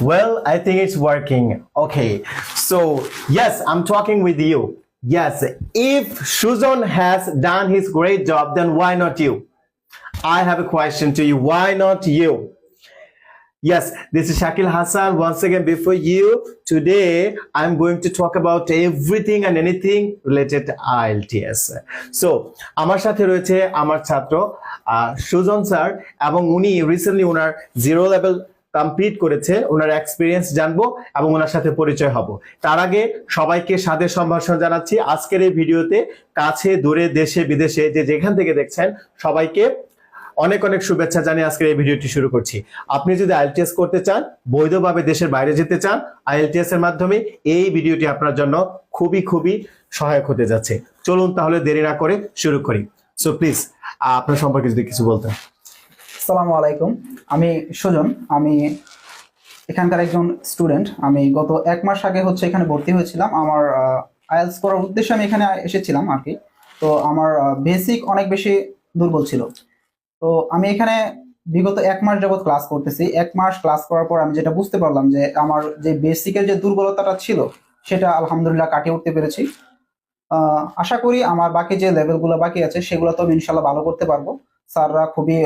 Well, I think it's working. Okay. So, yes, I'm talking with you. Yes, if Shuzon has done his great job, then why not you? I have a question to you. Why not you? Yes, this is Shakil Hassan once again before you. Today, I'm going to talk about everything and anything related to IELTS. So, আমার সাথে রয়েছে আমার ছাত্র আহ, Sujan sir এবং উনি recently ওনার zero level complete করেছে, ওনার এক্সপিরিয়েন্স জানব এবং ওনার সাথে পরিচয় হব। তার আগে সবাইকে সাদের সম্ভাষণ জানাচ্ছি। আজকের এই ভিডিওতে কাছে, দূরে, দেশে, বিদেশে যে যেখান থেকে দেখছেন, সবাইকে অনেক অনেক শুভেচ্ছা জানিয়ে আজকের এই ভিডিওটি শুরু করছি। আপনি যদি আইএলটিএস করতে চান, বৈধভাবে দেশের বাইরে যেতে চান, আইএলটিএস এর মাধ্যমে এই ভিডিওটি আপনার জন্য খুবই খুবই সহায়ক হতে যাচ্ছে। চলুন তাহলে দেরি না করে শুরু করি। সো প্লিজ আপনার সম্পর্কে যদি কিছু বলতেন। আসসালামু আলাইকুম। আমি সুজন, আমি এখানকার একজন স্টুডেন্ট আমি গত এক মাস আগে হচ্ছে এখানে ভর্তি হয়েছিলাম। আমার আইএলস করার উদ্দেশ্যে আমি এখানে এসেছিলাম আর কি। তো আমার বেসিক অনেক বেশি দুর্বল ছিল। তো আমি এখানে বিগত এক মাস যাবত ক্লাস করতেছি। এক মাস ক্লাস করার পর আমি যেটা বুঝতে পারলাম যে আমার যে বেসিকের যে দুর্বলতাটা ছিল, সেটা আলহামদুলিল্লাহ কাটিয়ে উঠতে পেরেছি। আশা করি আমার বাকি যে লেভেলগুলো বাকি আছে, সেগুলো তো আমি ইনশাল্লাহ ভালো করতে পারব। স্যাররা খুবই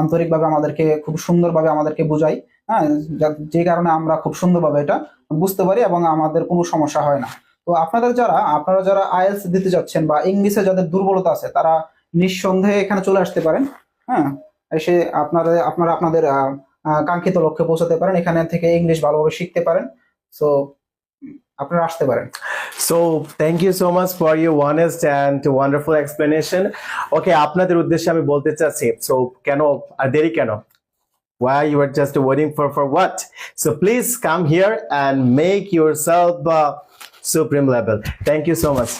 আন্তরিকভাবে আমাদেরকে, খুব সুন্দরভাবে আমাদেরকে বোঝায়। হ্যাঁ যে কারণে আমরা খুব সুন্দরভাবে এটা বুঝতে পারি এবং আমাদের কোনো সমস্যা হয় না। তো আপনাদের যারা, আপনারা যারা আইএলস দিতে যাচ্ছেন বা ইংলিশে যাদের দুর্বলতা আছে, তারা নিঃসন্দেহে এখানে চলে আসতে পারেন। হ্যাঁ এসে আপনারা আপনারা আপনাদের কাঙ্ক্ষিত লক্ষ্যে পৌঁছাতে পারেন। এখানে থেকে ইংলিশ ভালোভাবে শিখতে পারেন। সো আপনারা আসতে পারেন so thank you so much for your honest and wonderful explanation okay আপনাদের উদ্দেশ্যে আমি বলতে চাচ্ছি সো কেন আর দেরি কেন why you are just waiting for for what so please come here and make yourself uh, supreme level thank you so much